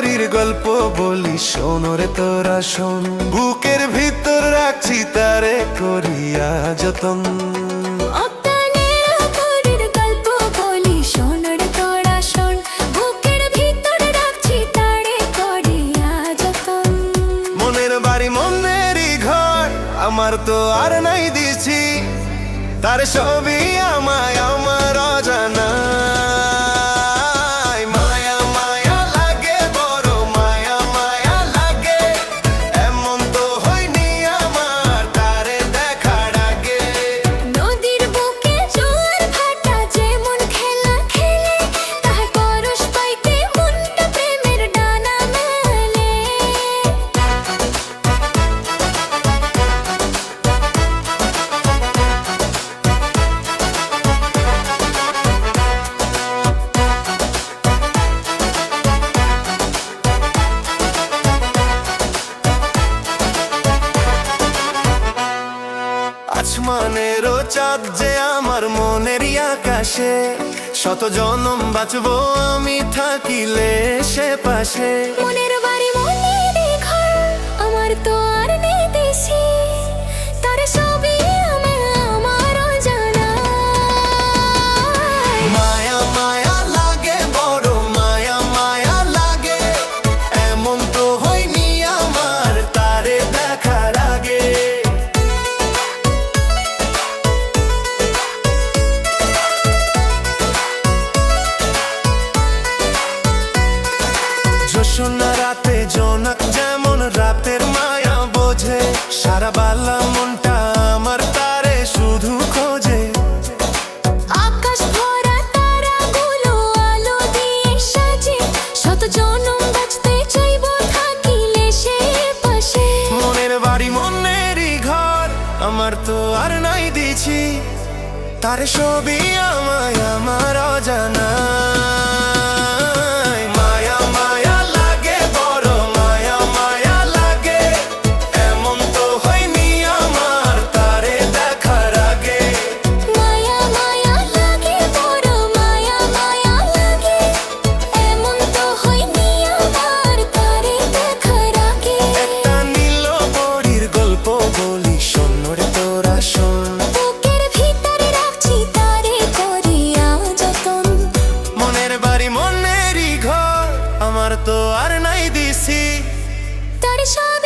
সোনরে আকারের গল্প বলি শোনর তোরা শোন। বুকের ভিতর রাখছি তারে করিয়া যতন। মনের বাড়ি মনেরই ঘর আমার তো আর নাই দিছি। তার সবই আমায় আসমানেরও চাঁদ যে আমার মনেরই আকাশে, শত জনম বাঁচবো আমি থাকিলে সে পাশে। মনের বাড়ি মনে দেখো আমার তো সারা বালা মনটা আমার তারে শুধু খোঁজে। আকাশ ভরা তারাগুলো আলো দিয়ে সাজে। শত জনম বাঁচতে চাইব থাকিলে সে পাশে। মনের বাড়ি মনেরই ঘর আমার তো আর নাই দিছি। তার সবই আমায় আমার অজানা। তো আর নাই দিছি। তার সব